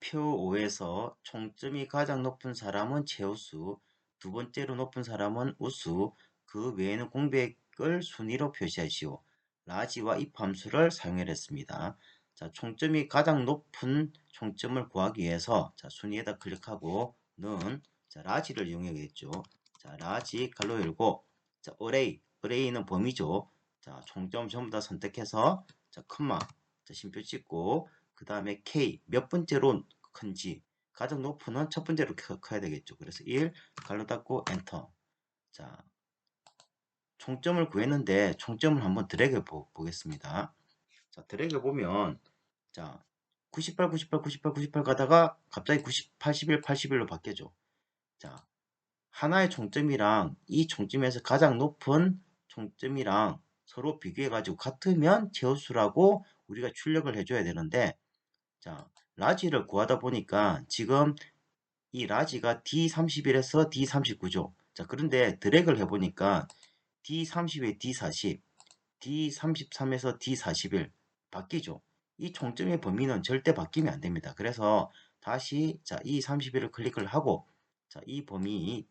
표 5에서 총점이 가장 높은 사람은 최우수, 두 번째로 높은 사람은 우수, 그 외에는 공백을 순위로 표시하시오. 라지와 if 함수를 사용했습니다. 자, 총점이 가장 높은 총점을 구하기 위해서 자, 순위에다 클릭하고 는 자, 라지를 이용하겠죠. 자, 라지 갈로 열고 자, array, array는 범위죠. 자, 총점 전부 다 선택해서 자, 컴마, 자, 심표 찍고 그 다음에 K 몇 번째로 큰지 가장 높은 첫 번째로 커야 되겠죠. 그래서 1 갈로 닫고 엔터. 자, 총점을 구했는데 총점을 한번 드래그 보, 보겠습니다. 자, 드래그 보면 자, 98, 98, 98, 98 가다가 갑자기 90, 81, 81로 바뀌죠. 자, 하나의 총점이랑 이 총점에서 가장 높은 총점이랑 서로 비교해 가지고 같으면 제우수라고 우리가 출력을 해줘야 되는데 자 라지를 구하다 보니까 지금 이 라지가 D31에서 D39죠. 자 그런데 드래그를 해보니까 D30에 D40, D33에서 D41 바뀌죠. 이 총점의 범위는 절대 바뀌면 안 됩니다. 그래서 다시 자, 이 31을 클릭을 하고 자, 이 범위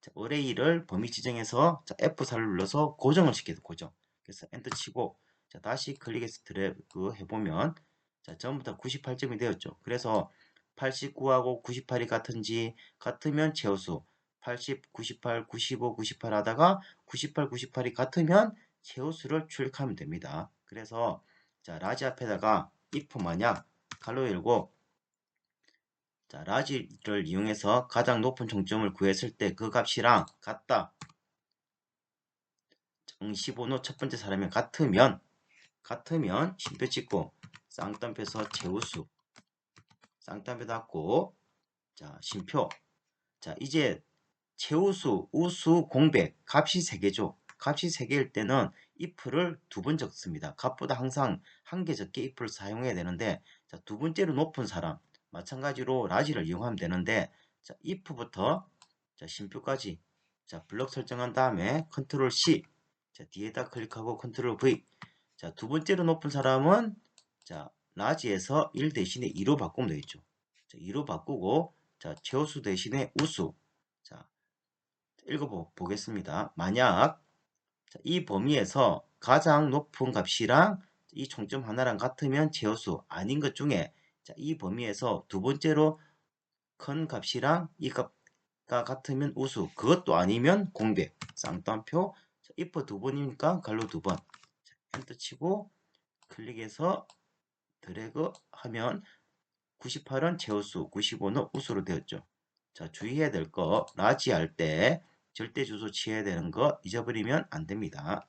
자, 어레이를 범위 지정해서 자, F4를 눌러서 고정을 시켜도 고정. 그래서 엔터 치고 자, 다시 클릭해서 드래그 해보면 자, 전부 다 98점이 되었죠. 그래서 89하고 98이 같은지 같으면 최우수 80, 98, 95, 98 하다가 98, 98이 같으면 최우수를 출력하면 됩니다. 그래서 자 라지 앞에다가 if 만약 갈로 열고 자 라지를 이용해서 가장 높은 총점을 구했을 때 그 값이랑 같다. 15노 첫 번째 사람이 같으면 같으면 심표 찍고 쌍따옴표에서 제우수. 쌍따옴표 닫고 자 심표. 자 이제 최우수 우수 공백 값이 3개죠. 값이 3개일 때는 if를 두 번 적습니다. 값보다 항상 한 개 적게 if를 사용해야 되는데 자, 두 번째로 높은 사람 마찬가지로 라지를 이용하면 되는데 자 if부터 자 심표까지 자 블럭 설정한 다음에 컨트롤 C 자 뒤에다 클릭하고 컨트롤 V 자 두 번째로 높은 사람은 자, 라지에서 1 대신에 2로 바꾸면 되겠죠. 자, 2로 바꾸고 자, 최우수 대신에 우수. 자, 읽어 보겠습니다. 만약 자, 이 범위에서 가장 높은 값이랑 이 총점 하나랑 같으면 최우수 아닌 것 중에 자, 이 범위에서 두 번째로 큰 값이랑 이 값과 같으면 우수 그것도 아니면 공백 쌍따옴표 자, if 두 번이니까 갈로 두 번 엔터 치고 클릭해서 드래그 하면 98은 제우수, 95는 우수로 되었죠. 자, 주의해야 될 거, 라지 할 때 절대 주소 취해야 되는 거 잊어버리면 안 됩니다.